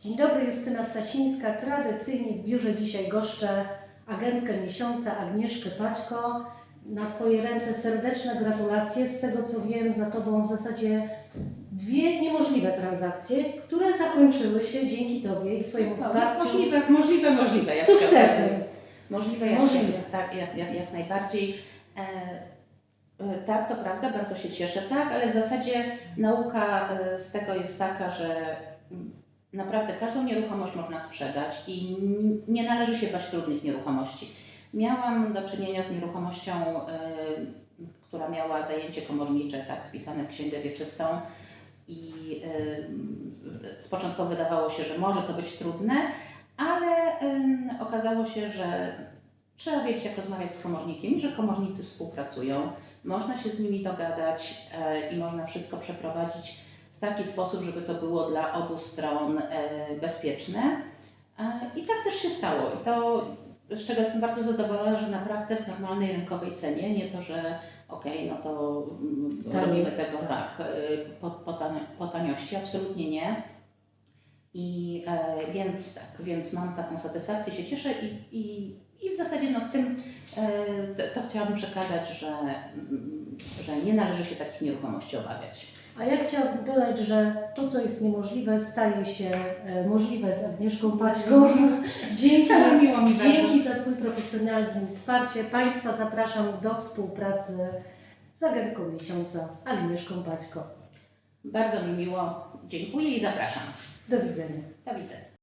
Dzień dobry, Justyna Stasińska. Tradycyjnie w biurze dzisiaj goszczę agentkę miesiąca Agnieszkę Paćko. Na Twoje ręce serdeczne gratulacje. Z tego co wiem, za Tobą w zasadzie dwie niemożliwe transakcje, które zakończyły się dzięki Tobie i Twojemu No, wsparciu. możliwe, możliwe, możliwe. jak Sukcesy. Możliwe, jak Możliwe. Się, tak, jak, jak, jak najbardziej. E, e, tak, to prawda, bardzo się cieszę, tak, ale w zasadzie nauka e, z tego jest taka, że mm, naprawdę każdą nieruchomość można sprzedać i nie należy się bać trudnych nieruchomości. Miałam do czynienia z nieruchomością, e, która miała zajęcie komornicze, tak, wpisane w księgę wieczystą i e, z początku wydawało się, że może to być trudne, ale ym, okazało się, że trzeba wiedzieć, jak rozmawiać z komornikiem że komornicy współpracują. Można się z nimi dogadać i można wszystko przeprowadzić w taki sposób, żeby to było dla obu stron e, bezpieczne. E, I tak też się stało. I to, z czego jestem bardzo zadowolona, że naprawdę w normalnej rynkowej cenie, nie to, że okej, no to mm, robimy tego tak. e, po, po, tani- po taniości, absolutnie nie. I e, więc tak, więc mam taką satysfakcję, się cieszę i, i, i w zasadzie no, z tym to, to chciałabym przekazać, że, mm, że nie należy się takich nieruchomości obawiać. A ja chciałabym dodać, że to, co jest niemożliwe, staje się e, możliwe z Agnieszką Paćką. Dzięki, Miło mi dzięki za Twój profesjonalizm i wsparcie. Państwa zapraszam do współpracy z agentką miesiąca Agnieszką Paćko. Bardzo mi miło, dziękuję i zapraszam. Do widzenia. Do widzenia.